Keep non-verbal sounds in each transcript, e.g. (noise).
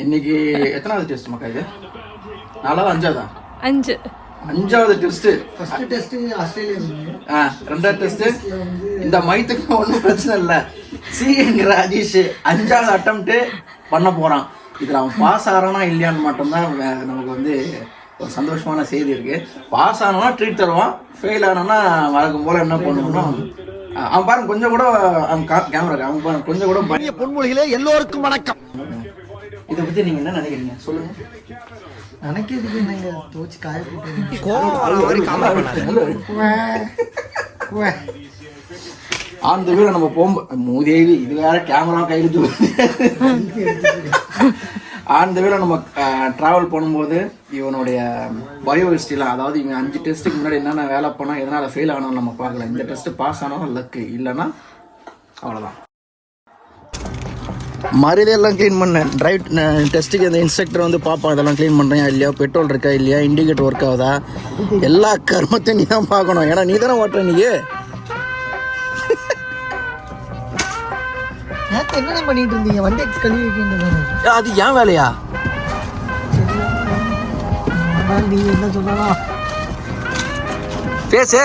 இன்னைக்கு எத்தனாவது டெஸ்ட் மக்கா இது? நாலாவது அஞ்சாவதா? அஞ்சு. அஞ்சாவது டெஸ்ட் ஃபர்ஸ்ட் டெஸ்ட் ஆஸ்திரேலியா ஆ ரெண்டாவது டெஸ்ட் இந்த மைத்துக்கு ஒன்றும் பிரச்சனை இல்லை. சிங்கிற ராஜேஷ் அஞ்சாவது அட்டம்ப்ட் பண்ண போறான். இதுல அவன் பாஸ் ஆகிறானா இல்லையான்னு மட்டும்தான் நமக்கு வந்து ஒரு சந்தோஷமான செய்தி இருக்கு. பாஸ் ஆனா ட்ரீட் தருவான். ஃபெயில் ஆனானா வழக்கம் போல என்ன பண்ணணும்னா ஆ, அவன் பாருங்க கொஞ்சம் கூட அவன் கேமரா அவன் பாருங்க கொஞ்சம் கூட பொன்மொழிகளே எல்லோருக்கும் வணக்கம். இதை பத்தி நீங்க என்ன நினைக்கிறீங்க? சொல்லுங்க. நினைக்கிறதுக்கு என்னங்க? தோச்சு காய போட்டு (laughs) அந்த வீட நம்ம போகும்போது மூதேவி இது வேற கேமரா கையில் அந்த வீட நம்ம ட்ராவல் பண்ணும்போது இவனுடைய பயோ ஹிஸ்ட்ரிலாம் அதாவது இவன் அஞ்சு டெஸ்ட்டுக்கு முன்னாடி என்னென்ன வேலை பண்ணா எதனால் ஃபெயில் ஆனாலும் நம்ம பார்க்கல. இந்த டெஸ்ட்டு பாஸ் ஆனாலும் லக்கு இல்லைன்னா அவ்வளோதான் மருதையெல்லாம் க்ளீன் பண்ணேன் டிரைவ் டெஸ்ட்டுக்கு அந்த இன்ஸ்ட்ரக்டர் வந்து பார்ப்பான் இதெல்லாம் க்ளீன் பண்ணுறியா இல்லையா பெட்ரோல் இருக்கா இல்லையா இண்டிகேட்டர் ஒர்க் ஆகுதா எல்லா கர்மத்தையும் நீ தான் பார்க்கணும் ஏன்னா நீ தானே ஓட்டுற நீ என்னென்ன பண்ணிட்டு இருந்தீங்க வண்டி கழுவி அது ஏன் வேலையா நீங்க என்ன சொன்னாலும் பேசு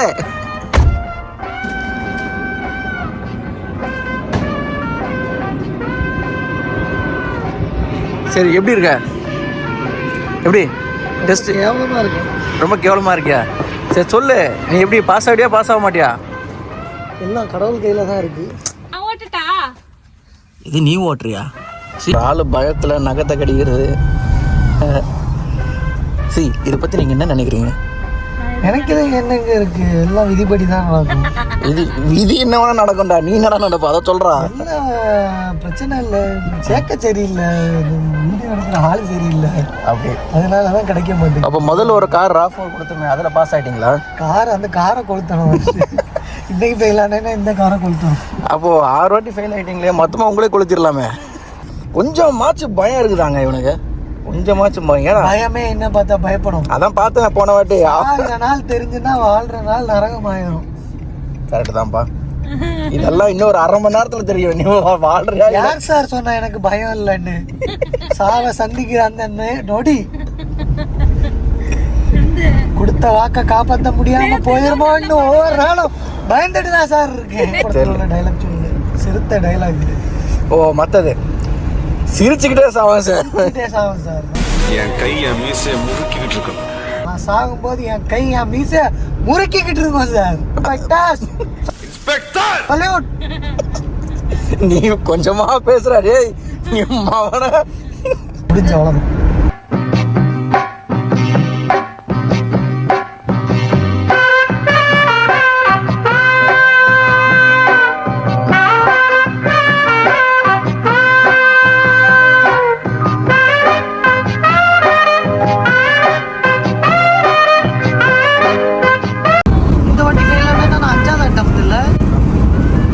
சரி எப்படி இருக்க? எப்படி? டெஸ்ட் கேவலமா இருக்கு. ரொம்ப கேவலமா இருக்கியா? சரி சொல்லு. நீ எப்படி பாஸ் ஆகிட்டியா பாஸ் ஆக மாட்டியா? எல்லாம் கடவுள் கையில தான் இருக்கு. இது நீ ஓட்டுறியா? ஆளு பயத்தில் நகத்தை கடிக்கிறது. சி இதை பற்றி நீங்கள் என்ன நினைக்கிறீங்க? நினைக்கிறது என்னங்க இருக்கு? எல்லாம் விதிப்படி தான் நடக்கும். இது விதி என்ன வேணா நடக்கும்டா. நீ என்னடா நடப்ப? அதை சொல்றா. பிரச்சனை இல்லை. சேர்க்க சரியில்லை. வீடு நடக்கிற ஆள் சரியில்லை. அப்படி. அதனால தான் கிடைக்க மாட்டேங்குது. அப்போ முதல்ல ஒரு கார் ராஃப் கொடுத்துருமே. அதில் பாஸ் ஆயிட்டீங்களா? கார் அந்த காரை கொளுத்தணும் இன்னைக்கு ஃபெயிலானேன்னா இந்த காரை கொளுத்தணும். அப்போ ஆறு வாட்டி ஃபெயில் ஆயிட்டீங்களே. மொத்தமாக உங்களே கொளுத்திடலாமே கொஞ்சமாச்சு பயம் இருக்குதாங்க இவனுக்கு. கொஞ்சமாச்சும் பயம். ஏன்னா பயமே என்ன பார்த்தா பயப்படும். அதான் பார்த்தேன் போன வாட்டி. நாள் தெரிஞ்சுன்னா வாழ்ற நாள் நரகம் ஆயிரும் கரெக்ட் தான்ப்பா இதெல்லாம் இன்னும் ஒரு அரை மணி நேரத்துல தெரியும். நீ வாழ்றியா? யார் சார் சொன்னா எனக்கு பயம் இல்லைன்னு? சாவை சந்திக்கிற அந்த நொடி. கொடுத்த வாக்க காப்பாத்த முடியாம போயிருமோன்னு ஒவ்வொரு நாளும் பயந்துட்டு தான் சார். இருக்கேன் டைலாக் சொல்லுங்க சிறுத்த டைலாக் இது. ஓ மத்தது. சிரிச்சுக்கிட்டே சாவான் சார். சாவும் சார். என் கை என் மீசையை முறுக்கிக்கிட்டு இருக்கணும். நான் சாகும்போது என் கை என் மீச முறுக்கிக்கிட்டு இருக்கும் சார் பட்டாஸ். ஹாலிவுட் நீ கொஞ்சமா பேசுற டேய். நீ மவன. முடிஞ்ச அவ்வளவுதான்.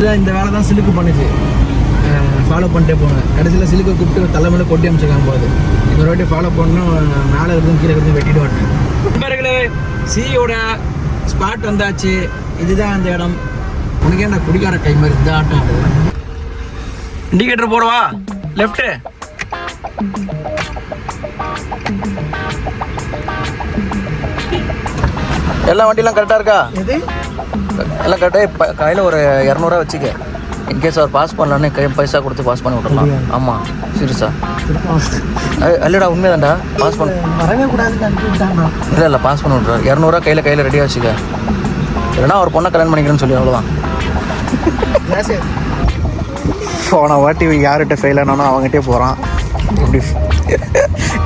இல்லை இந்த வேலை தான் சிலுக்கு பண்ணுச்சு ஃபாலோ பண்ணிட்டே போனேன். கடைசியில் சிலுக்கை கூப்பிட்டு தலைமையில கொட்டி அமைச்சிருக்காங்க போகுது இன்னொரு வாட்டி ஃபாலோ பண்ணணும் மேலே இருக்கும் கீழே இருந்து வெட்டிட்டு வரணும். நண்பர்களே சியோட ஸ்பாட் வந்தாச்சு. இதுதான் அந்த இடம். உனக்கே நான் குடிக்கார கை மாதிரி இந்த ஆட்டம் இண்டிகேட்டர் போடவா? லெஃப்ட்டு எல்லா வண்டியெல்லாம் கரெக்டாக இருக்கா? எது? எல்லாம் கரெக்டாக கையில் ஒரு இரநூறுவா வச்சுக்க. இன்கேஸ் அவர் பாஸ் பண்ணலான்னு கை பைசா கொடுத்து பாஸ் பண்ணி விட்டுறலாம் ஆமாம் சீரியஸா இல்லைடா உண்மைதான்டா. பாஸ் பண்ண வரவே கூடாதுன்னு அனுப்பிவிட்டாங்க இல்லை இல்லை பாஸ் பண்ணி விட்றாரு இரநூறுவா கையில் கையில் ரெடியாக வச்சுக்க. இல்லைன்னா ஒரு பொண்ணை கல்யாணம் பண்ணிக்கிறேன்னு சொல்லி அவ்வளோதான் போன வாட்டி யார்கிட்ட ஃபெயில் ஆனானோ அவங்ககிட்டே போகிறான் இப்படி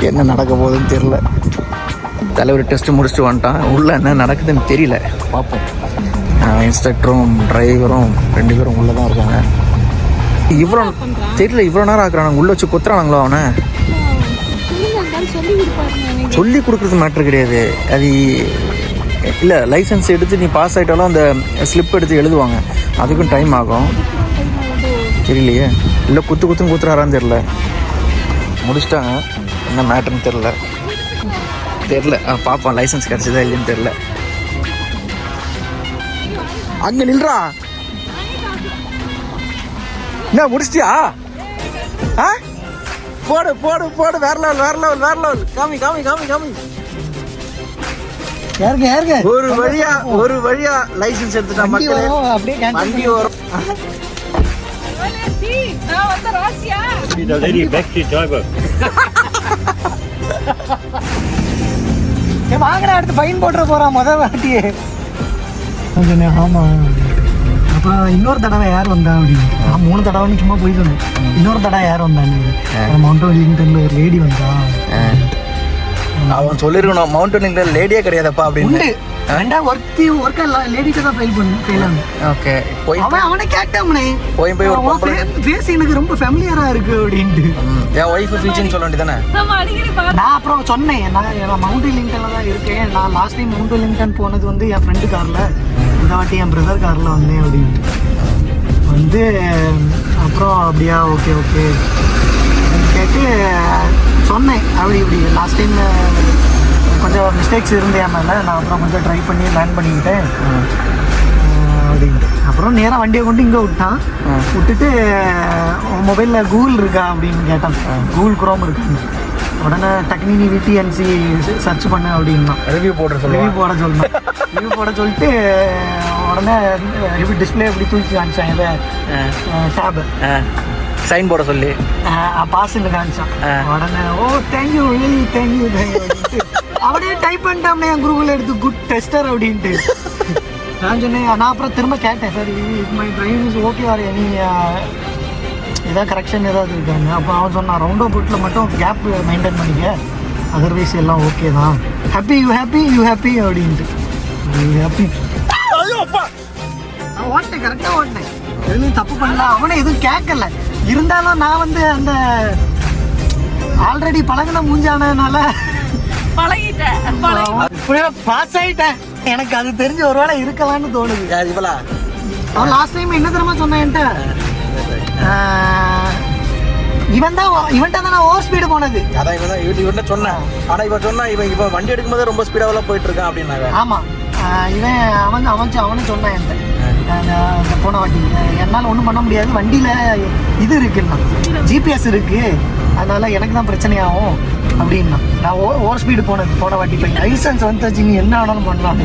என்ன நடக்க போகுதுன்னு தெரில தலைவர் டெஸ்ட் முடிச்சுட்டு வந்துட்டான். உள்ளே என்ன நடக்குதுன்னு தெரியல. பார்ப்போம். இன்ஸ்ட்ரக்டரும் டிரைவரும் ரெண்டு பேரும் உள்ளே தான் இருக்காங்க இவ்வளோ தெரியல இவ்வளோ நேரம் ஆக்குறாங்க உள்ளே வச்சு குத்துறானுங்களோ அவனை? சொல்லி கொடுக்குறது மேட்ரு கிடையாது. அது இல்லை லைசன்ஸ் எடுத்து நீ பாஸ் ஆகிட்டாலும் அந்த ஸ்லிப் எடுத்து எழுதுவாங்க. அதுக்கும் டைம் ஆகும். தெரியலையே. இல்லை குத்து குத்துன்னு குத்துறாரான்னு தெரில முடிச்சிட்டாங்க. என்ன மேட்ருன்னு தெரில தெரில பார்ப்போம். லைசன்ஸ் கிடச்சதா இல்லைன்னு தெரில அங்கே நில்றா? என்ன முடிச்சிட்டியா? ஆ? போடு போடு போடு வேற லெவல் வேற லெவல் வேற லெவல் காமி காமி காமி காமி. யாருங்க யாருங்க? ஒரு வழியா ஒரு வழியா லைசென்ஸ் எடுத்துட்டா மக்களே. அப்படியே வண்டி வரும். The lady backseat driver. அடுத்து ஃபைன் போட்டுற போறான் முத வாட்டியே. நான் சொன்னேன் ஆமா. அப்புறம் இன்னொரு தடவை யார் வந்தா அப்படின்னு நான் மூணு தடவைன்னு சும்மா போய் சொன்னேன் இன்னொரு தடவை யார் வந்தான்னு மவுண்ட் வெலிங்டன்ல ஒரு லேடி வந்தா. அவன் சொல்லிருக்கணும் மவுண்டனிங்ல லேடியே கிடையாதப்பா அப்படின்னு. ரெண்டா ஒர்த்தி ஒர்க் லேடிக்கு தான் ஃபெயில் பண்ணு ஃபெயில் ஓகே போய் அவன் அவனை கேட்டாமனே. போய் போய் ஒரு ஃபேஸ் எனக்கு ரொம்ப ஃபேமிலியரா இருக்கு அப்படின்ட்டு. என் ஒய்ஃப் ஃபியூச்சர்னு சொல்ல வேண்டியதானே நான் அப்புறம் சொன்னேன் நான் மவுண்ட் வெலிங்டன்ல தான் இருக்கேன். நான் லாஸ்ட் டைம் மவுண்ட் போனது வந்து என் ஃப்ரெண்டு கார்ல. இந்த வாட்டி என் பிரதர் கார்ல வந்தேன் அப்படின்ட்டு வந்து அப்புறம் அப்படியா ஓகே ஓகே கேட்டு சொன்னேன். அப்படி இப்படி. லாஸ்ட் டைம் கொஞ்சம் மிஸ்டேக்ஸ் இருந்தே மேலே. நான் அப்புறம் கொஞ்சம் ட்ரை பண்ணி லேர்ன் பண்ணிக்கிட்டேன். அப்படின்ட்டு. அப்புறம் நேராக வண்டியை கொண்டு இங்கே விட்டான். விட்டுட்டு மொபைலில் கூகுள் இருக்கா அப்படின்னு கேட்டான். கூகுள் குரோம் இருக்கு. உடனே டக்னினி விடிஎன்சி சர்ச் பண்ணு அப்படின்னா ரிவ்யூ போடுற ரிவ்யூ சொல்லுவான் போட சொல்லணும் ரிவ்யூ போட சொல்லிட்டு உடனே ரிவ்யூ டிஸ்பிளே எப்படி தூக்கி காமிச்சான் இதை டேபு சைன் போட சொல்லி. பாஸ்ன்னு காமிச்சான். உடனே ஓ thank you very thank you thank you அப்படியே டைப் பண்ணிட்டான் என் குரூப்பில் எடுத்து குட் டெஸ்டர் அப்படின்ட்டு. நான் சொன்னேன் நான் அப்புறம் திரும்ப கேட்டேன் sir my driving is okay are any ஏதாவது கரெக்ஷன் ஏதாவது இருக்காங்க அப்போ அவன் சொன்னான் ரவுண்டோ புட்டில் மட்டும் கேப் மெயின்டைன் பண்ணிக்க. அதர்வைஸ் எல்லாம் ஓகே தான். Happy you happy you happy அப்படின்ட்டு. யூ ஹாப்பி நான் ஓட்டேன் கரெக்டாக ஓட்டினேன் எதுவும் தப்பு பண்ணல. அவனை எதுவும் கேட்கல. இருந்தாலும் நான் வந்து அந்த ஆல்ரெடி பழகின மூஞ்சானதுனால பழகிட்டேன் பாஸ் ஆயிட்டேன். எனக்கு அது தெரிஞ்ச ஒருவேளை இருக்கலாம்னு தோணுது. இவளா? அவன் லாஸ்ட் டைம் என்ன தெரியுமா சொன்னேன் என்கிட்ட ஆஹ், இவன் தான் இவன்ட்ட தான் நான் ஓவர் ஸ்பீடு போனது. அதான் இவன் தான் இவன் இவன் சொன்னேன். ஆனா இவன் சொன்னா இவன் இவன் வண்டி எடுக்கும்போது ரொம்ப ஸ்பீடாவெல்லாம் போயிட்டு இருக்கான் அப்படின்னாங்க. ஆமா. ஆஹ், இவன் அவன் அவன் அவனும் சொன்னான் என்கிட்ட. போன வாட்டி என்னால் ஒன்றும் பண்ண முடியாது. வண்டியில் இது இருக்குன்னா ஜிபிஎஸ் இருக்கு. அதனால எனக்கு தான் பிரச்சனையாகும். அப்படின்னா. நான் ஓ ஓவர் ஸ்பீடு போனது போன வாட்டி போய் லைசன்ஸ் வந்துச்சு நீ என்ன வேணாலும் பண்ணலாம்.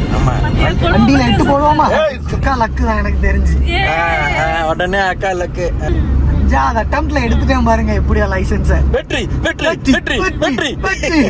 வண்டியில் எட்டு போடுவோமா? சுக்கா லக்கு தான் எனக்கு தெரிஞ்சு. உடனே அக்கா லக்கு அஞ்சாவது அட்டம்ப்ட்ல எடுத்துட்டேன் பாருங்க எப்படியா லைசன்ஸை வெற்றி வெற்றி வெற்றி வெற்றி. வெற்றி.